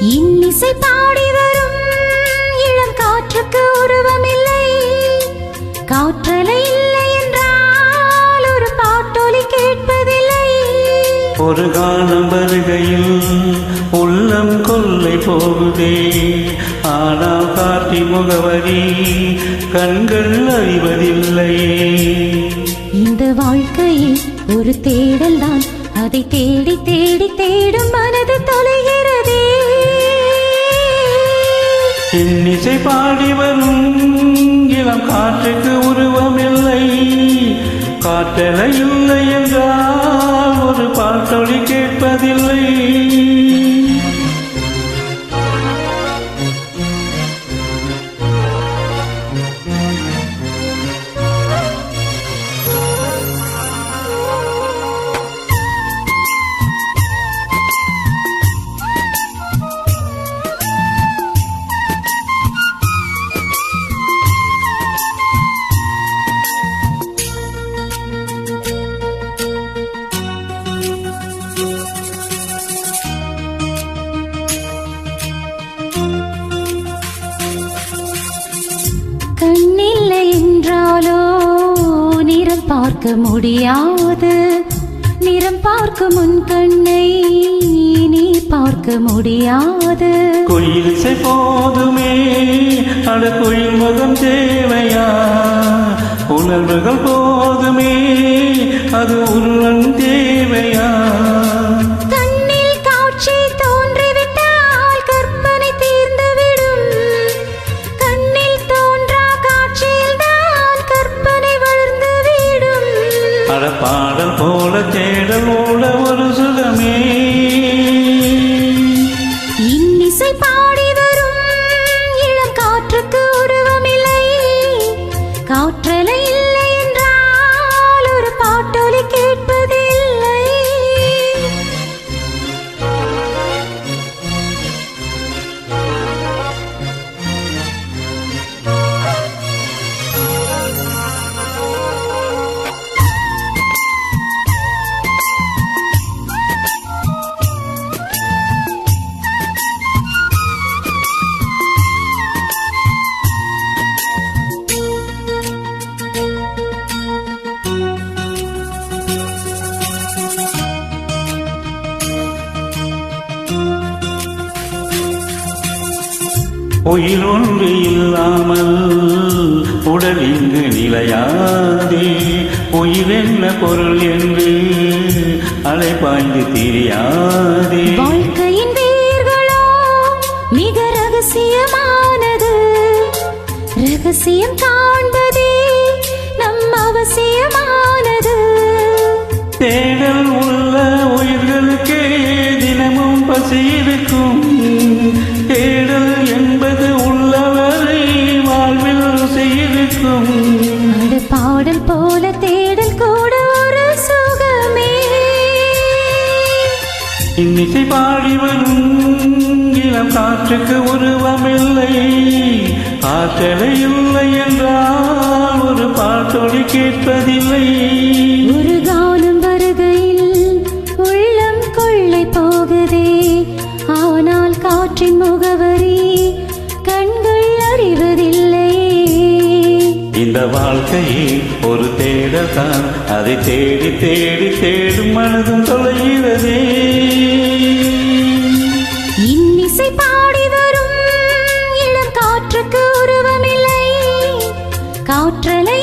இன்னிசை பாடி வரும். இளம் காற்றுக்கு உருவமில்லை. காற்றலை இல்லை என்றால் ஒரு பாட்டொலி கேட்பதில்லை. ஒரு காலம் வருகையில் உள்ளம் கொள்ளை போகுதே. ஆனால் காட்டி முகவரி கண்கள் அறிவதில்லையே இந்த வாழ்க்கையில் ஒரு தேடல் தான் அதை தேடி தேடி தேடும் மனது இசை பாடி வரும். இளம் காற்றுக்கு உருவமில்லை. காற்றலை இல்லை என்றால் ஒரு பாட்டொலி கேட்பதில்லை. பார்க்க முடியாது. நிறம் பார்க்க முன் கண்ணை நீ பார்க்க முடியாது. குயில் போதுமே அட குயில் முகம் தேவையா? உணர்வுகள் போதுமே அது உருவன் தேவை போல தேடல்? உயிர் ஒன்று இல்லாமல் உடல் இங்கு நிலையாதே. உயிர் என்ன பொருள் என்று அலைபாய்ந்து தெரியாதே. வாழ்க்கையின் வேர்களோ மிக ரகசியமானது. ரகசியம் காண்பதே நம் அவசியமானது. தேடல் உள்ள உயிர்களுக்கே தினமும் பசி இருக்கும். இன்னிசை பாடி வரும் இளம் காற்றுக்கு உருவமில்லை. ஆற்றலை இல்லை என்றால் ஒரு பாட்டொலி கேட்பதில்லை. இந்த வாழ்க்கையில் ஒரு தேடல் தான் அதை தேடி தேடி தேடும் மனதும் தொலைகிறதே. இன்னிசை பாடி வரும். இளம் காற்றுக்கு உருவமில்லை. காற்றலை